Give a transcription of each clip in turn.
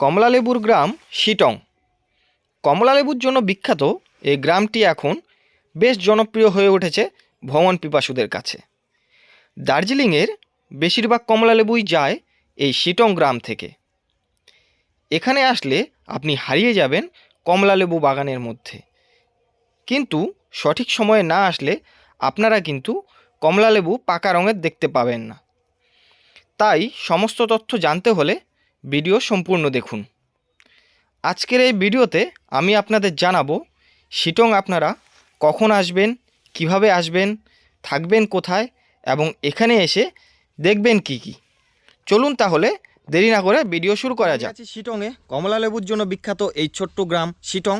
কমলালেবুর গ্রাম শিটং। কমলালেবুর জন্য বিখ্যাত এই গ্রামটি এখন বেশ জনপ্রিয় হয়ে উঠেছে ভ্রমণ পিপাসুদের কাছে। দার্জিলিংয়ের বেশিরভাগ কমলালেবুই যায় এই শিটং গ্রাম থেকে। এখানে আসলে আপনি হারিয়ে যাবেন কমলালেবু বাগানের মধ্যে। কিন্তু সঠিক সময়ে না আসলে আপনারা কিন্তু কমলালেবু পাকা রঙের দেখতে পাবেন না। তাই সমস্ত তথ্য জানতে হলে ভিডিও সম্পূর্ণ দেখুন। আজকের এই ভিডিওতে আমি আপনাদের জানাব, শিটং আপনারা কখন আসবেন, কীভাবে আসবেন, থাকবেন কোথায়, এবং এখানে এসে দেখবেন কি কি। চলুন তাহলে দেরি না করে ভিডিও শুরু করা যাক। শিটংয়ে কমলা লেবুর জন্য বিখ্যাত এই ছোট্ট গ্রাম শিটং।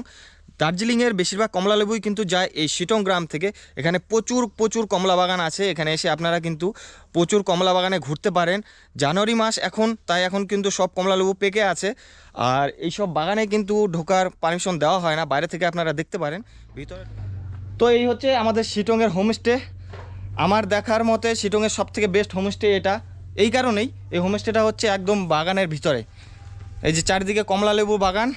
দার্জিলিংয়ের বেশিরভাগ কমলা লেবুই কিন্তু যায় এই শিটং গ্রাম থেকে। এখানে প্রচুর প্রচুর কমলা বাগান আছে। এখানে এসে আপনারা কিন্তু প্রচুর কমলা বাগানে ঘুরতে পারেন। জানুয়ারি মাস এখন, তাই এখন কিন্তু সব কমলা লেবু পেকে আছে। আর এই সব বাগানে কিন্তু ঢোকার পারমিশন দেওয়া হয় না। বাইরে থেকে আপনারা দেখতে পারেন। ভিতরে তো এই হচ্ছে আমাদের শিটংয়ের হোমস্টে। আমার দেখার মতে শিটংয়ের সব থেকে বেস্ট হোমস্টে এটা। এই কারণেই এই হোমস্টেটা হচ্ছে একদম বাগানের ভিতরে। এই যে চারিদিকে কমলা লেবু বাগান।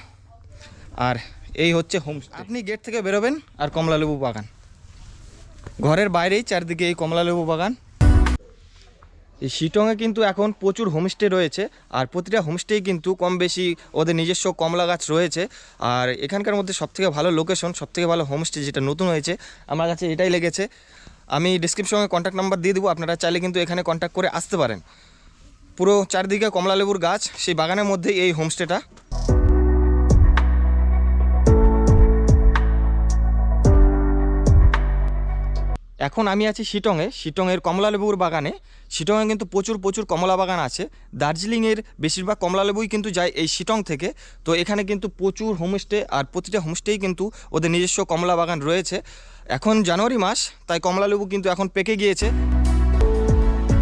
আর এই হচ্ছে হোমস্টে। আপনি গেট থেকে বেরোবেন আর কমলা লেবু বাগান। ঘরের বাইরেই চারদিকে এই কমলা লেবু বাগান। এই শিটংয়ে কিন্তু এখন প্রচুর হোমস্টে রয়েছে আর প্রতিটা হোমস্টেই কিন্তু কম বেশি ওদের নিজস্ব কমলা গাছ রয়েছে। আর এখানকার মধ্যে সবথেকে ভালো লোকেশন, সবথেকে ভালো হোমস্টে যেটা নতুন হয়েছে, আমার কাছে এটাই লেগেছে। আমি ডিসক্রিপশনে কন্ট্যাক্ট নাম্বার দিয়ে দেবো, আপনারা চাইলে কিন্তু এখানে কন্ট্যাক্ট করে আসতে পারেন। পুরো চারদিকে কমলা লেবুর গাছ, সেই বাগানের মধ্যেই এই হোমস্টেটা। এখন আমি আছি শিটংয়ে। শিটংয়ের কমলালেবুর বাগানে। শিটংয়ে কিন্তু প্রচুর প্রচুর কমলা বাগান আছে। দার্জিলিংয়ের বেশিরভাগ কমলালেবুই কিন্তু যায় এই শিটং থেকে। তো এখানে কিন্তু প্রচুর হোমস্টে আর প্রতিটা হোমস্টেই কিন্তু ওদের নিজস্ব কমলা বাগান রয়েছে। এখন জানুয়ারি মাস, তাই কমলালেবু কিন্তু এখন পেকে গিয়েছে।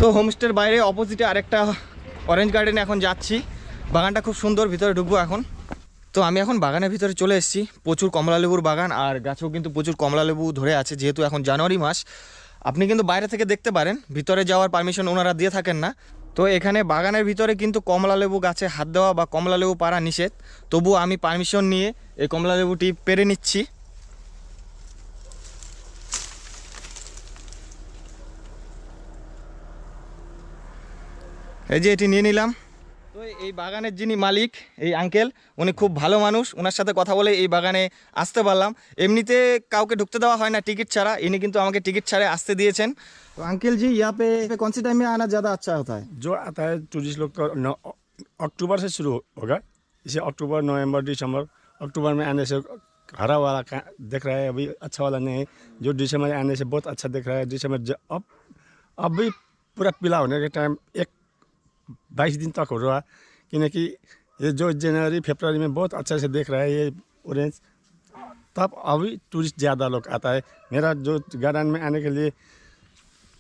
তো হোমস্টের বাইরে অপোজিটে আরেকটা অরেঞ্জ গার্ডেনে এখন যাচ্ছি। বাগানটা খুব সুন্দর, ভিতরে ঢুকবো এখন। তো আমি এখন বাগানের ভিতরে চলে এসেছি। প্রচুর কমলা লেবুর বাগান আর গাছেও কিন্তু প্রচুর কমলা লেবু ধরে আছে, যেহেতু এখন জানুয়ারি মাস। আপনি কিন্তু বাইরে থেকে দেখতে পারেন, ভিতরে যাওয়ার পারমিশন ওনারা দিয়ে থাকেন না। তো এখানে বাগানের ভিতরে কিন্তু কমলা লেবু গাছে হাত দেওয়া বা কমলা লেবু পাড়া নিষেধ। তবু আমি পারমিশন নিয়ে এই কমলা লেবুটি পেরে নিচ্ছি। এই যে এটি নিয়ে নিলাম। এই বাগানের যিনি মালিক এই আঙ্কেল উনি খুব ভালো মানুষ ওনার সাথে কথা বলে এই বাগানে আসতে পারলাম এমনিতে কাউকে ঢুকতে দেওয়া হয় না टिकट ছাড়া इन्हें কিন্তু আমাকে टिकट ছাড়ে আসতে দিয়েছেন তো अंकल जी यहाँ पे कौन सी टाइम में आना ज़्यादा अच्छा होता है जो आता है टूरिस्ट लोग तो नौ अक्टूबर से शुरू होगा इसे अक्टूबर नवंबर दिसंबर अक्टूबर में आने से हरा वाला का देख रहा है अभी अच्छा वाला नहीं है जो दिसंबर में आने से बहुत अच्छा दिख रहा है दिसंबर ज- अब अब भी पूरा पीला होने के टाइम एक बाईस दिन तक हो रहा है क्योंकि ये जो जनवरी फरवरी में बहुत अच्छा से देख रहा है ये ऑरेंज तब अभी टूरिस्ट ज़्यादा लोग आता है मेरा जो गार्डन में आने के लिए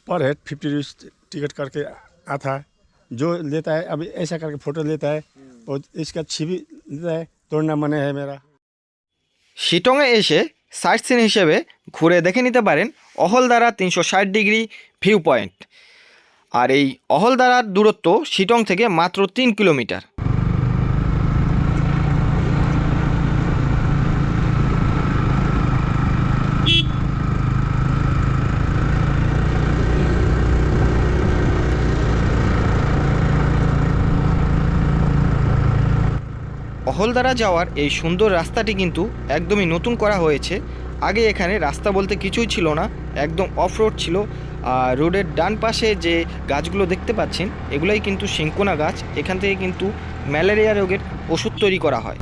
पर हेड फिफ्टी रुपीज टिकट करके आता है जो लेता है अभी ऐसा करके फ़ोटो लेता है और इसका छिपी लेता है तोड़ना मने है मेरा শিটংয়ে এসে সাইট সিন হিসেবে ঘুরে দেখে নিতে পারেন অহলদারা তিনশো ষাট ডিগ্রি ভিউ পয়েন্ট আর এই অহলদারার দূরত্ব শিটং থেকে মাত্র তিন কিলোমিটার। অহলদারা যাওয়ার এই সুন্দর রাস্তাটি কিন্তু একদমই নতুন করা হয়েছে। আগে এখানে রাস্তা বলতে কিছুই ছিল না, একদম অফ রোড ছিল। রোডের ডান পাশে যে গাছগুলো দেখতে পাচ্ছেন, এগুলোই কিন্তু সিঙ্কোনা গাছ। এখান থেকে কিন্তু ম্যালেরিয়া রোগের ওষুধ তৈরি করা হয়।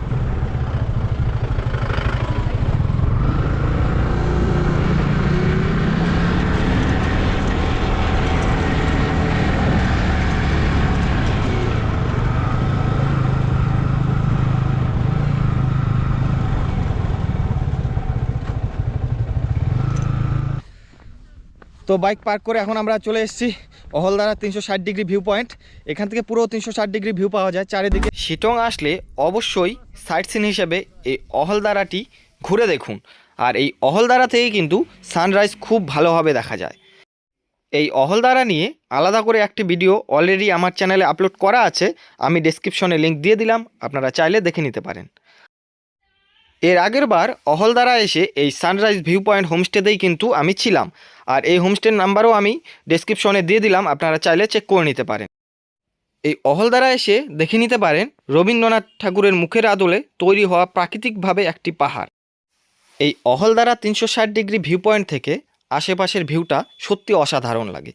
তো বাইক পার্ক করে এখন আমরা চলে এসেছি অহলদারা তিনশো ষাট ডিগ্রি ভিউ পয়েন্ট। এখান থেকে পুরো তিনশো ষাট ডিগ্রি ভিউ পাওয়া যায় চারিদিকে। শিটং আসলে অবশ্যই সাইট সিন হিসেবে এই অহলদারাটি ঘুরে দেখুন। আর এই অহলদারা থেকে কিন্তু সানরাইজ খুব ভালোভাবে দেখা যায়। এই অহলদারা নিয়ে আলাদা করে একটি ভিডিও অলরেডি আমার চ্যানেলে আপলোড করা আছে। আমি ডেসক্রিপশনে লিংক দিয়ে দিলাম, আপনারা চাইলে দেখে নিতে পারেন। এর আগের বার অহলদারা এসে এই সানরাইজ ভিউ পয়েন্ট হোমস্টেতেই কিন্তু আমি ছিলাম। আর এই হোমস্টের নাম্বারও আমি ডেসক্রিপশনে দিয়ে দিলাম, আপনারা চাইলে চেক করে নিতে পারেন। এই অহলদারা এসে দেখে নিতে পারেন, রবীন্দ্রনাথ ঠাকুরের মুখের আদলে তৈরি হওয়া প্রাকৃতিকভাবে একটি পাহাড়। এই অহলদারা তিনশো ষাট ডিগ্রি ভিউ পয়েন্ট থেকে আশেপাশের ভিউটা সত্যি অসাধারণ লাগে।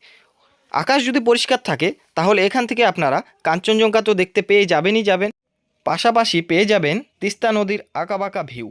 আকাশ যদি পরিষ্কার থাকে, তাহলে এখান থেকে আপনারা কাঞ্চনজঙ্ঘা তো দেখতে পেয়ে যাবেনই যাবেন। পাশাপাশি পেয়ে যাবেন তিস্তা নদীর আঁকাবাঁকা ভিউ।